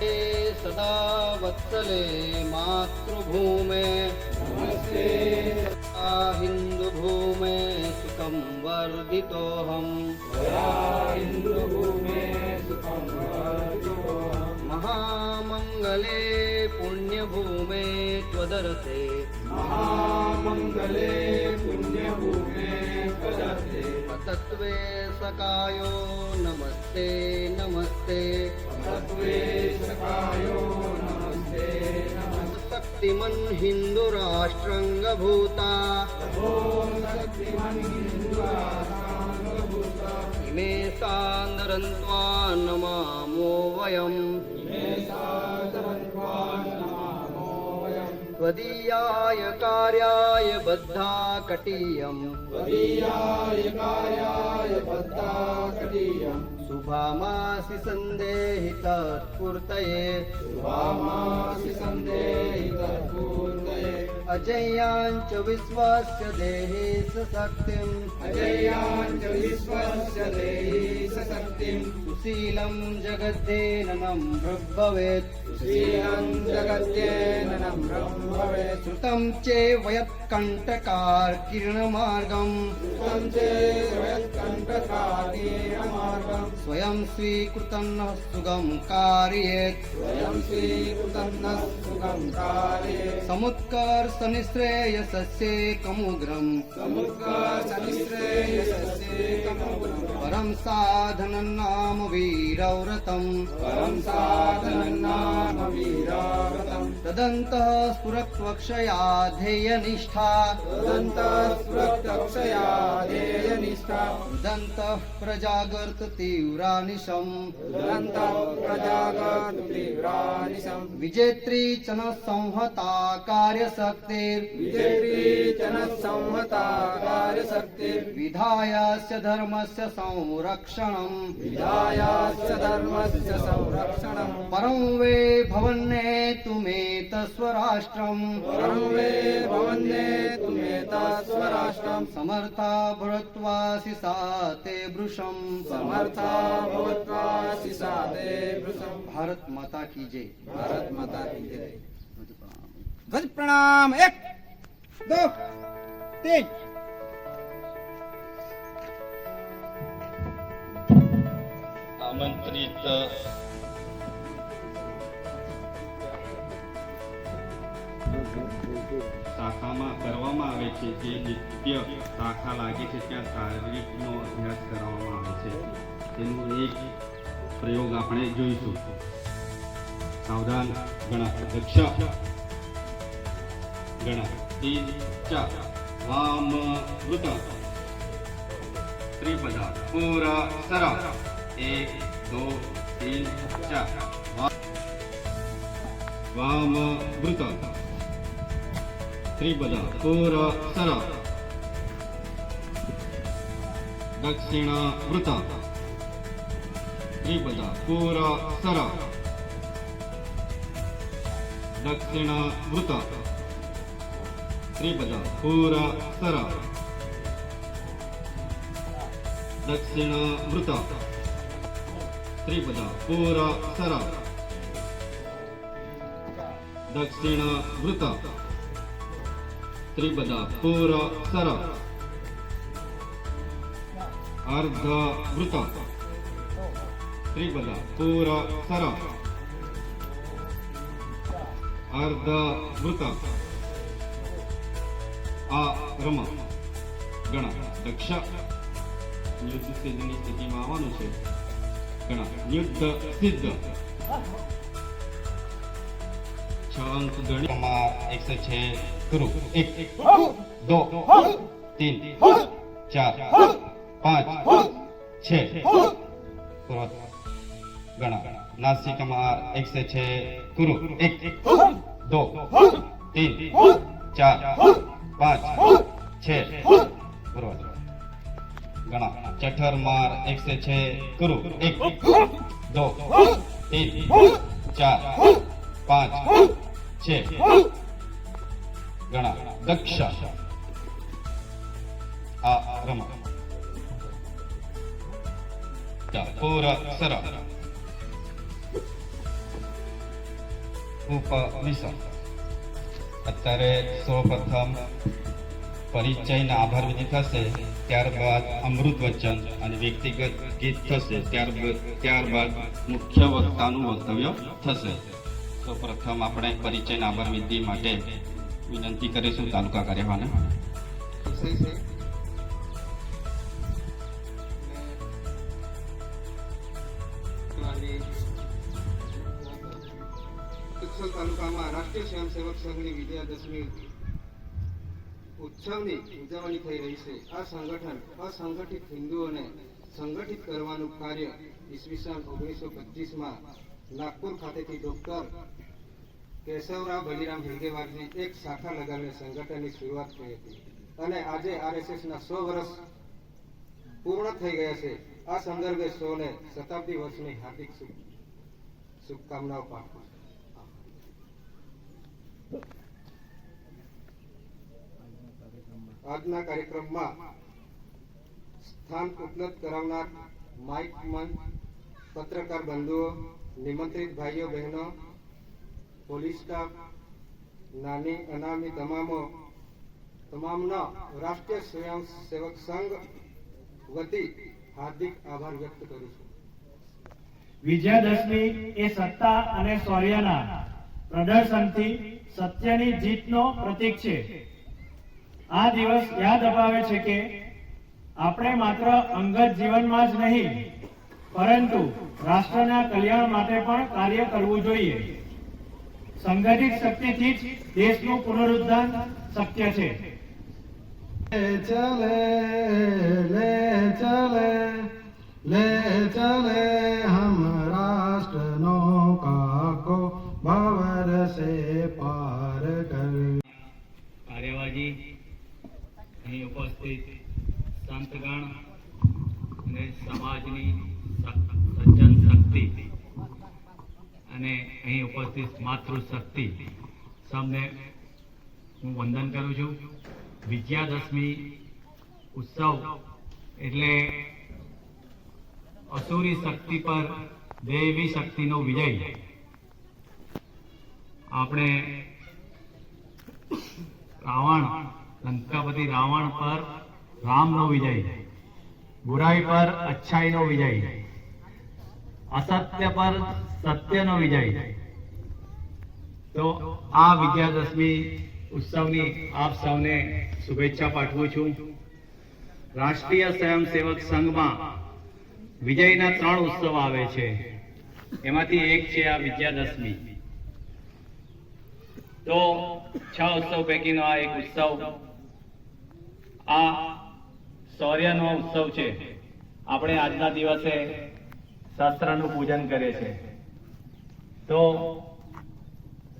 हे सदा वत्सले मातृभूमे नमस्ते हिन्दुभूमे सुखं वर्धितोऽहम् महामङ्गले पुण्यभूमे त्वदर्थे महामङ्गले पुण्यभूमे प्रदत्ते तत्त्वे सकायो नमस्ते नमस्ते। तत्त्वे सकायो नमस्ते शक्तिमन् शक्तिमन्हिन्दुराष्ट्रङ्गभूता मे सान्दरन्त्वा नमामो वयम्। त्वदीयाय कार्याय बद्धा कटीयम्। त्वदीयाय कार्याय बद्धाकटीयम् शुभामासि सन्देहि तत्पूर्तये वामासि सन्देहि तत्पूर्तये जेयाञ्च विश्वस्य देहे सशक्तिम् अजेयाञ्च विश्वस्य देहे सशक्तिम् सुशीलं जगदेन भवेत् श्रुतं चे वयत् कण्टकार स्वयं स्वीकृतं सुखं कारयेत्। स्वयं स्वीकृतं समुत्कर्ष समिश्रे यशस्य कमोद्रं समिश्रे यशस्य परं साधनं नाम वीरव्रतं परं साधनं नाम वीरव्रतं तदन्तः स्फुरत्वक्षया ध्येयनिष्ठा। तदन्तः स्फुरत्वक्षया ध्येयनिष्ठा। उदन्तः प्रजागर्त तीव्रानिशं उदन्तः प्रजागर्त तीव्रानिशं विजेत्री च न संहता कार्यशक्तिर्विजेत्री च न संहता कार्यशक्तिर्विधायस्य धर्मस्य संह मुरक्षणम् विधायास्य धर्मस्य संरक्षणम्। परं वे भवन्ने भवन्ये तुमेतस्वराष्ट्रम्। परं वे भवन्ने भवन्ये तुमेतस्वराष्ट्रम्। समर्था भवत्वासि सा ते भृशम्। समर्था भवत्वासि सा ते भृशम्। भारत माता की जय। भारत माता की जय। ध्वज प्रणाम। एक दो तीन। આમંત્રિત શાખામાં કરવામાં આવે છે જે નિત્ય શાખા લાગે છે ત્યાં શારીરિકનો અભ્યાસ કરવામાં આવે છે. તેનું એક પ્રયોગ આપણે જોઈશું. સાવધાન ગણા દક્ષ. ગણા વામ વૃત ત્રિપદા પૂરા સરા એક દો તીન ચાર વામ વૃત ત્રિપદા પૂરા સરા દક્ષિણ વૃત ત્રિપદા પૂરા સરા દક્ષિણ વૃત ત્રિપદા પૂરા સરા દક્ષિણ વૃત ત્રિપદ પૂર સર દક્ષિણ વૃત ત્રિપદ પૂર સર અર્ધ વૃત ત્રિપદ પૂર સર અર્ધ વૃત આ રમ ગણ દક્ષ. યુદ્ધ સિદ્ધની સ્થિતિમાં આવવાનું છે. ગણા યુદ્ધ સિદ્ધ છ અંક છે ગુરુ એક દો તીન ચાર પાંચ છ ગણા નાસિકમાં એકસો છે ગુરુ એક દો તીન ચાર પાંચ છ પૂર્વ ગણા. ચઠર માર એક સે છે ગુરુ એક દો. તીન ચાર, પાંચ, છ. ગણા. દક્ષ. આ રમા પૂર, સર. ઉપવિશો અત્યારે સૌપ્રથમ પરિચયના આભાર વિધિ થશે, ત્યારબાદ અમૃત વચન અને વ્યક્તિગત ગીત થશે, ત્યારબાદ ત્યારબાદ મુખ્ય વક્તાનું વક્તવ્ય થશે. તો પ્રથમ આપણે પરિચયના આભાર વિધિ માટે વિનંતી કરીશું તાલુકા કાર્યવાહને. તાલુકામાં રાષ્ટ્રીય સ્વયંસેવક સંઘની વિજયાદશમી ઉત્સવની ઉજવણી થઈ રહી છે. આ સંગઠન અસંગઠિત હિન્દુઓને સંગઠિત કરવાનું કાર્ય ઈસવીસન ઓગણીસો પચીસમાં નાગપુર ખાતેથી ડોક્ટર કેશવરાવ બલિરામ હેડગેવારની એક શાખા લગાવીને સંગઠનની શરૂઆત થઈ હતી. અને આજે આરએસએસના સો વર્ષ પૂર્ણ થઈ ગયા છે. આ સંદર્ભે સૌને શતાબ્દી વર્ષની હાર્દિક શુભ શુભકામનાઓ પાઠવું આજના કાર્યક્રમમાં સ્થાન ઉપલબ્ધ કરાવનાર માઇક મન, પત્રકાર બંધુઓ, નિમંત્રિત ભાઈઓ, બહેનો, પોલીસ સ્ટાફ, નાની, અનામી તમામો, તમામનો રાષ્ટ્રીય સ્વયંસેવક સંઘ વતી હાર્દિક આભાર વ્યક્ત કરું છું. વિજયાદશમી એ સત્તા અને શૌર્યના પ્રદર્શનથી સત્યની જીતનો પ્રતીક છે. આ દિવસ યાદ અપાવે છે કે આપણે માત્ર અંગત જીવનમાં જ નહીં, પરંતુ રાષ્ટ્રના કલ્યાણ માટે પણ કાર્ય કરવું જોઈએ. સંગઠિત શક્તિથી જ દેશનું પુનરુદ્ધાર શક્ય છે. ચલે ઉપસ્થિત સંતગણ અને સમાજની સજ્જન શક્તિ અને અહીં ઉપસ્થિત માતૃશક્તિ. સૌને હું વંદન કરું છું. વિજયાદશમી ઉત્સવ એટલે અસુરી શક્તિ પર દૈવી શક્તિનો વિજય. આપણે રાવણ લંકાપતિ રાવણ પર રામનો વિજય. બુરાઈ પર અચ્છાઈનો વિજય. અસત્ય પર સત્યનો વિજય. તો આ વિજયાદશમી ઉત્સવની આપ સૌને શુભેચ્છા પાઠવું છું. રાષ્ટ્રીય સ્વયંસેવક સંઘમાં વિજયના ત્રણ ઉત્સવ આવે છે. એમાંથી એક છે આ વિજયાદશમી તો છ ઉત્સવ પૈકીનો આ એક ઉત્સવ આ શૌર્યનો ઉત્સવ છે. આપણે આજના દિવસે શસ્ત્રનું પૂજન કરીએ છીએ. તો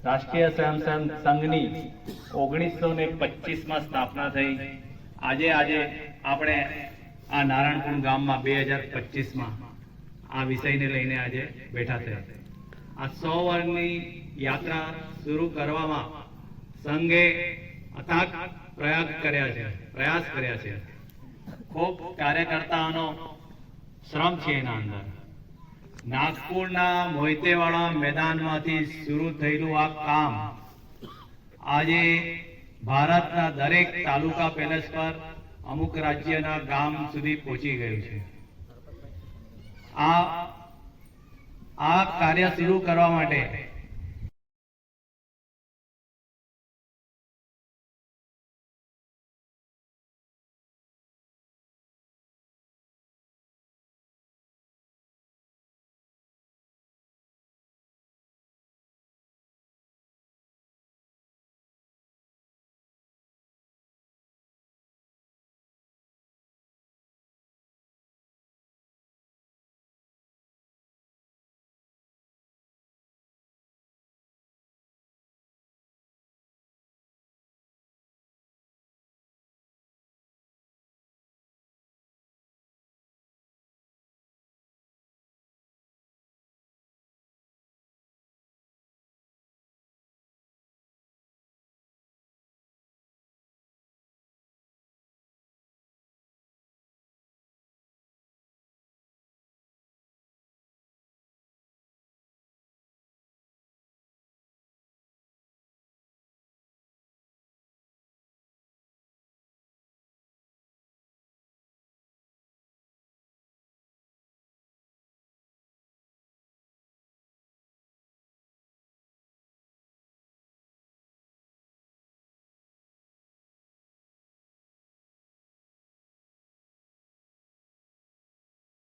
રાષ્ટ્રીય સ્વયંસેવક સંઘની ઓગણીસો ને પચીસમાં સ્થાપના થઈ. આજે આજે આપણે આ નારાયણપુર ગામમાં બે હજાર પચીસમાં આ વિષયને લઈને આજે બેઠા થયા. આ સો વર્ષની યાત્રા શરૂ કરવામાં સંઘે અથાગ પ્રયાસ કર્યા છે, પ્રયાસ કર્યા છે. ખૂબ કાર્યકર્તાઓનો શ્રમ છે એના અંદર. નાગપુરના મોહિતેવાળા મેદાનમાંથી શરૂ થયેલું આ કામ આજે ભારતના દરેક તાલુકા પેલેસ પર અમુક રાજ્યના ગામ સુધી પહોંચી ગયું છે. આ આ કાર્ય શરૂ કરવા માટે